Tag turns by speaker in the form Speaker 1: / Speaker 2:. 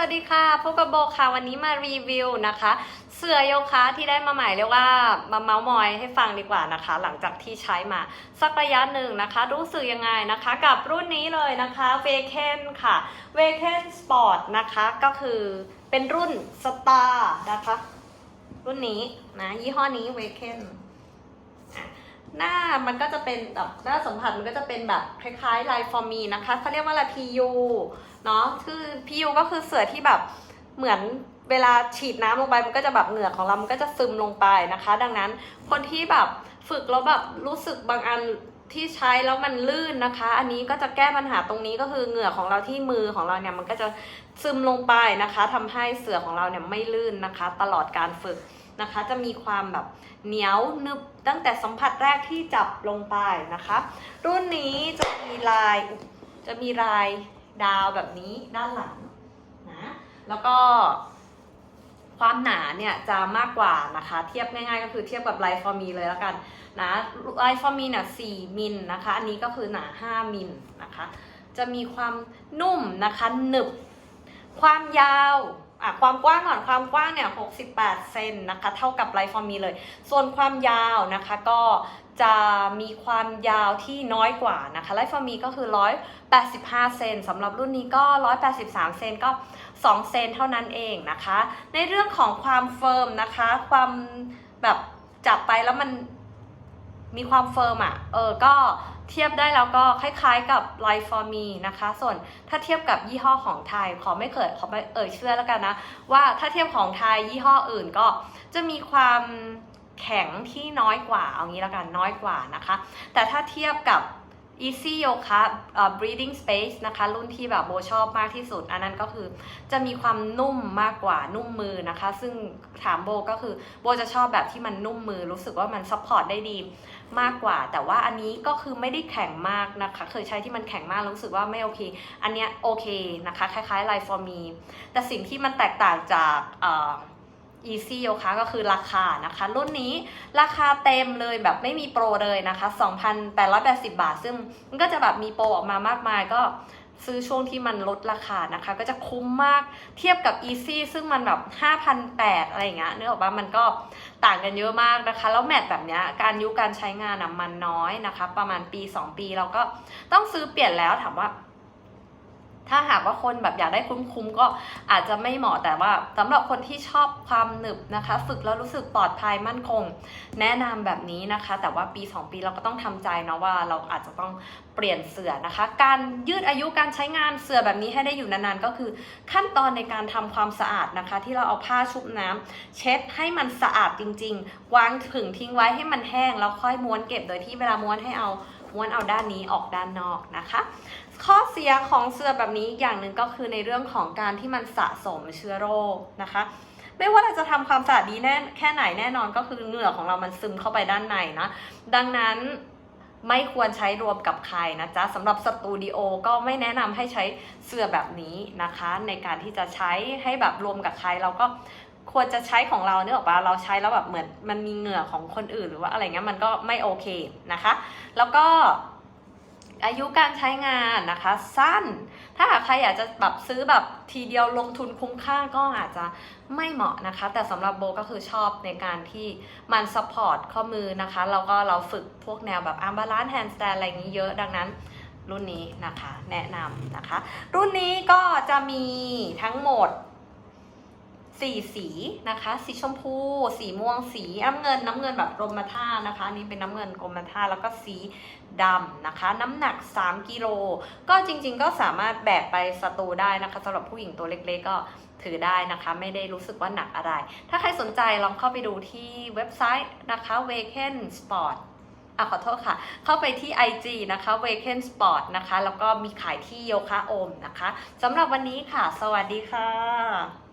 Speaker 1: วัสดีค่ะพบกับโบค่ะวันนี้มารีวิวนะคะ เสื้อโยคะที่ได้มาใหม่เรียกว่ามาเมาส์มอยให้ฟังดีกว่านะคะ หลังจากที่ใช้มาสักระยะหนึ่งนะคะ รู้สึกยังไงนะคะ กับรุ่นนี้เลยนะคะเวเคนค่ะเวเคนสปอร์ตนะคะก็คือเป็นรุ่นสตาร์นะคะ รุ่นนี้นะยี่ห้อนี้เวเคน หน้ามันก็จะเป็นแบบหน้าสัมผัสมันก็จะเป็นแบบคล้ายๆลายฟอร์มีนะคะเขาเรียกว่าอะไร PU เนาะคือ PU ก็คือเสือที่แบบเหมือนเวลาฉีดน้ำลงไปมันก็จะแบบเหงื่อของเรา มันก็จะซึมลงไปนะคะ ดังนั้นคนที่แบบฝึกแล้วแบบรู้สึกบางอันที่ใช้แล้วมันลื่นนะคะ อันนี้ก็จะแก้ปัญหาตรงนี้ก็คือเหงื่อของเราที่มือของเราเนี่ยมันก็จะซึมลงไปนะคะทำให้เสือของเราเนี่ยไม่ลื่นนะคะ ตลอดการฝึก นะคะ จะมีความแบบเหนียวนึบตั้งแต่สัมผัสแรกที่จับลงไปนะคะ รุ่นนี้จะมีลายจะมีลายดาวแบบนี้ด้านหลังนะแล้วก็ความหนาเนี่ยจะมากกว่านะคะ เทียบง่ายๆก็คือเทียบกับไลฟอร์มีเลยแล้วกันนะไลฟอร์มีเนี่ย4มิลนะคะ อันนี้ก็คือหนา 5 มิลนะคะ จะมีความนุ่มนะคะหนึบ ความยาว อะความกว้างก่อนความกว้างเนี่ย 68 เซนนะคะ เท่ากับไลฟ์ฟอร์มีเลย ส่วนความยาวนะคะก็จะมีความยาวที่น้อยกว่านะคะไลฟ์ฟอร์มีก็คือ 185 เซนสำหรับรุ่นนี้ก็ 183 เซนก็ 2 เซนเท่านั้นเองนะคะ ในเรื่องของความเฟิร์มนะคะ ความแบบจับไปแล้วมัน มีความเฟิร์มอะ เออ ก็เทียบได้แล้วก็คล้ายๆกับ l i f e for me นะคะ ส่วนถ้าเทียบกับยี่ห้อของไทย ขอไม่เกิดขอไม่เอ่ยชื่อแล้วกันนะ ว่าถ้าเทียบของไทยยี่ห้ออื่นก็จะมีความแข็งที่น้อยกว่า เอางี้แล้วกันน้อยกว่านะคะ แต่ถ้าเทียบกับ Easy Yoga เอ่อ Breathing Space นะคะรุ่นที่แบบโบชอบมากที่สุด อันนั้นก็คือจะมีความนุ่มมากกว่านุ่มมือนะคะ ซึ่งถามโบก็คือโบจะชอบแบบที่มันนุ่มมือรู้สึกว่ามันซัพพอร์ตได้ดีมากกว่า แต่ว่าอันนี้ก็คือไม่ได้แข็งมากนะคะ เคยใช้ที่มันแข็งมากรู้สึกว่าไม่โอเค อันเนี้ยโอเคนะคะ คล้ายๆ Life for me แต่สิ่งที่มันแตกต่างจาก Easy Yoga ก็คือราคานะคะ รุ่นนี้ราคาเต็มเลยแบบไม่มีโปรเลยนะคะ 2,880 บาท ซึ่งมันก็จะแบบมีโปรออกมามากมายก็ซื้อช่วงที่มันลดราคานะคะ ก็จะคุ้มมากเทียบกับ Easy ซึ่งมันแบบ 5,800 อะไรอย่างเงี้ยนึกออกปะมันก็ต่างกันเยอะมากนะคะ แล้วแมทแบบเนี้ยการยุการใช้งานอะมันน้อยนะคะ ประมาณปี 2 ปีเราก็ต้องซื้อเปลี่ยนแล้วถามว่า ถ้าหากว่าคนแบบอยากได้คุ้มๆก็อาจจะไม่เหมาะแต่ว่าสำหรับคนที่ชอบความหนึบนะคะ ฝึกแล้วรู้สึกปลอดภัยมั่นคง แนะนำแบบนี้นะคะ แต่ว่าปี 2 ปีเราก็ต้องทำใจเนาะว่าเราอาจจะต้องเปลี่ยนเสื่อนะคะ การยืดอายุการใช้งานเสื่อแบบนี้ให้ได้อยู่นานๆ ก็คือขั้นตอนในการทำความสะอาดนะคะ ที่เราเอาผ้าชุบน้ำเช็ดให้มันสะอาดจริง ๆ วางผึ่งทิ้งไว้ให้มันแห้งแล้วค่อยม้วนเก็บโดยที่เวลาม้วนให้เอา ม้วนเอาด้านนี้ออกด้านนอกนะคะ ข้อเสียของเสื้อแบบนี้อย่างหนึ่งก็คือในเรื่องของการที่มันสะสมเชื้อโรคนะคะไม่ว่าเราจะทำความสะอาดดีแน่แค่ไหนแน่นอนก็คือเหงื่อของเรามันซึมเข้าไปด้านในนะ ดังนั้นไม่ควรใช้รวมกับใครนะจ๊ะสำหรับสตูดิโอก็ไม่แนะนำให้ใช้เสื้อแบบนี้นะคะ ในการที่จะใช้ให้แบบรวมกับใครเราก็ ควรจะใช้ของเราเนี่ยหรอกปะเราใช้แล้วแบบเหมือนมันมีเหงื่อของคนอื่นหรือว่าอะไรเงี้ยมันก็ไม่โอเคนะคะ แล้วก็อายุการใช้งานนะคะ สั้น ถ้าหากใครอยากจะแบบซื้อแบบทีเดียวลงทุนคุ้มค่าก็อาจจะไม่เหมาะนะคะ แต่สำหรับโบก็คือชอบในการที่มันซัพพอร์ตข้อมือนะคะ แล้วก็เราฝึกพวกแนวแบบอาร์มบาลานซ์แฮนด์สแตนอะไรอย่างนี้เยอะดังนั้นรุ่นนี้นะคะแนะนำนะคะ รุ่นนี้ก็จะมีทั้งหมด สี่สีนะคะ สีชมพู สีม่วง สีน้ำเงิน น้ำเงินแบบกรมท่านะคะนนี่เป็นน้ำเงินกรมท่าแล้วก็สีดำนะคะ น้ำหนัก 3 กิโล ก็จริงๆก็สามารถแบกไปสตูได้นะคะสำหรับผู้หญิงตัวเล็กๆก็ถือได้นะคะ ไม่ได้รู้สึกว่าหนักอะไร ถ้าใครสนใจลองเข้าไปดูที่เว็บไซต์นะคะ w a k e n Sport อะขอโทษค่ะ เข้าไปที่ IG นะคะ w a k e n Sport นะคะ แล้วก็มีขายที่โยคะโอมนะคะสำหรับวันนี้ค่ะ สวัสดีค่ะ